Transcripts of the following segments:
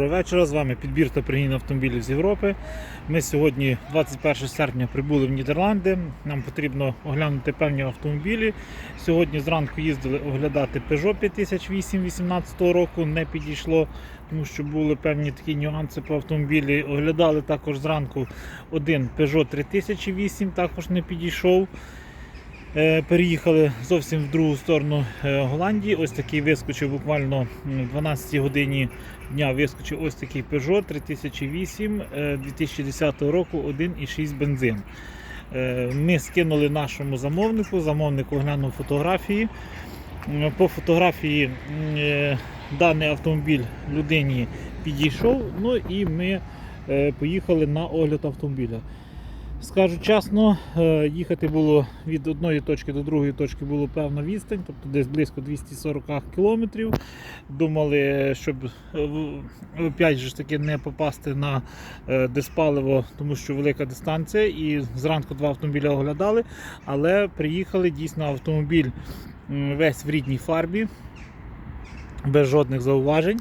Доброго вечора. З вами підбір та пригін автомобілів з Європи. Ми сьогодні, 21 серпня, прибули в Нідерланди. Нам потрібно оглянути певні автомобілі. Сьогодні зранку їздили оглядати Peugeot 5008 18 року. Не підійшло, тому що були певні такі нюанси по автомобілі. Оглядали також зранку один Peugeot 3008, також не підійшов. Е, Переїхали зовсім в другу сторону е, Голландії. Ось такий вискочив буквально м, 12 годині дня. Вискочив ось такий Peugeot 3008 е, 2010 року 1,6 бензин. Е, Ми скинули нашому замовнику. Замовник оглянув фотографії. По фотографії е, даний автомобіль людині підійшов. Ну і ми е, поїхали на огляд автомобіля. Скажу чесно, е, їхати було від одної точки до другої точки було певна відстань, тобто десь близько 240 кілометрів. Думали, щоб е, опять ж таки не попасти на е, диспаливо, тому що велика дистанція. І зранку два автомобіля оглядали, але приїхали дійсно автомобіль весь в рідній фарбі, без жодних зауважень.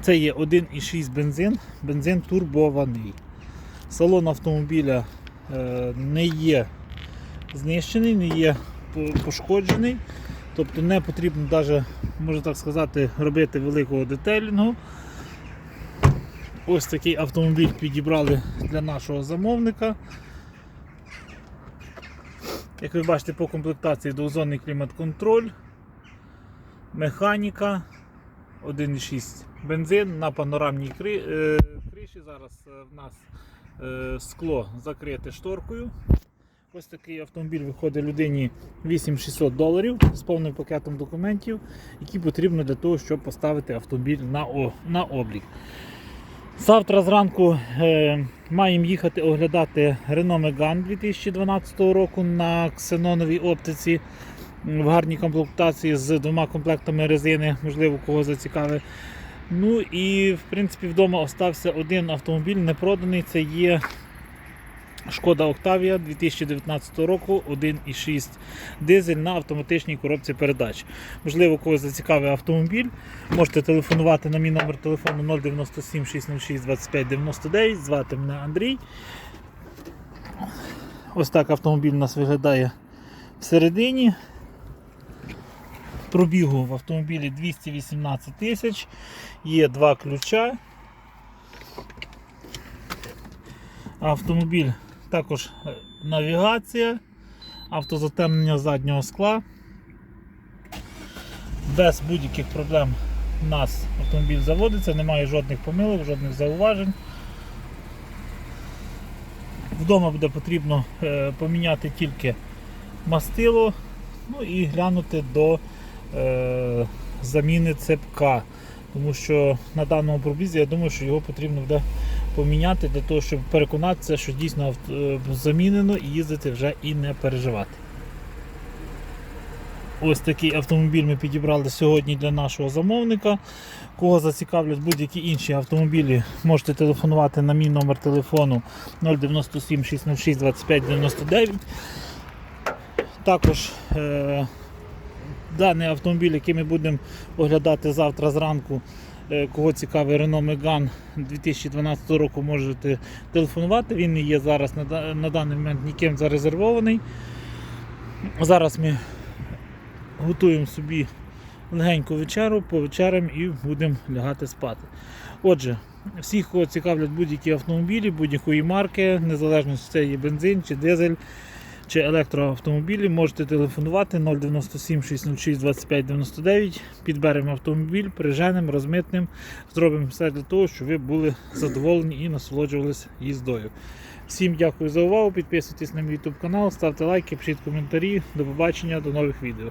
Це є 1,6 бензин, бензин турбований. Салон автомобіля е, не є знищений, не є пошкоджений. Тобто не потрібно навіть, можна так сказати, робити великого детейлінгу. Ось такий автомобіль підібрали для нашого замовника. Як ви бачите, по комплектації двозонний клімат-контроль, механіка, 1,6 бензин на панорамній е, криші. Зараз е, в нас скло закрите шторкою. Ось такий автомобіль виходить людині 8600 доларів з повним пакетом документів, які потрібно для того, щоб поставити автомобіль на, о, на облік. Завтра зранку е, маємо їхати оглядати Renault Megane 2012 року на ксеноновій оптиці в гарній комплектації з двома комплектами резини, можливо, кого зацікавить. Ну і в принципі вдома остався один автомобіль не проданий. Це є Шкода Октавія 2019 року 1,6 дизель на автоматичній коробці передач. Можливо, когось зацікавив автомобіль. Можете телефонувати на мій номер телефону 097 606 25 99. Звати мене Андрій. Ось так автомобіль у нас виглядає всередині. Пробігу в автомобілі 218 тисяч, є два ключа. Автомобіль також е, навігація, автозатемнення заднього скла. Без будь-яких проблем у нас автомобіль заводиться, немає жодних помилок, жодних зауважень. Вдома буде потрібно е, поміняти тільки мастило, ну і глянути до заміни цепка. Тому що на даному пробізі я думаю, що його потрібно буде поміняти для того, щоб переконатися, що дійсно е, замінено і їздити вже і не переживати. Ось такий автомобіль ми підібрали сьогодні для нашого замовника. Кого зацікавлять будь-які інші автомобілі, можете телефонувати на мій номер телефону 097 606 25 99. Також е, даний автомобіль, який ми будемо оглядати завтра зранку, е, кого цікавий Renault Megane 2012 року, можете телефонувати. Він є зараз на, на даний момент ніким зарезервований. Зараз ми готуємо собі легеньку вечеру, повечерям і будемо лягати спати. Отже, всіх, кого цікавлять будь-які автомобілі, будь-якої марки, незалежно чи це є бензин чи дизель чи електроавтомобілі, можете телефонувати 097 606 25 99. Підберемо автомобіль, приженемо, розмитнемо, зробимо все для того, щоб ви були задоволені і насолоджувалися їздою. Всім дякую за увагу. Підписуйтесь на мій YouTube канал, ставте лайки, пишіть коментарі. До побачення, до нових відео.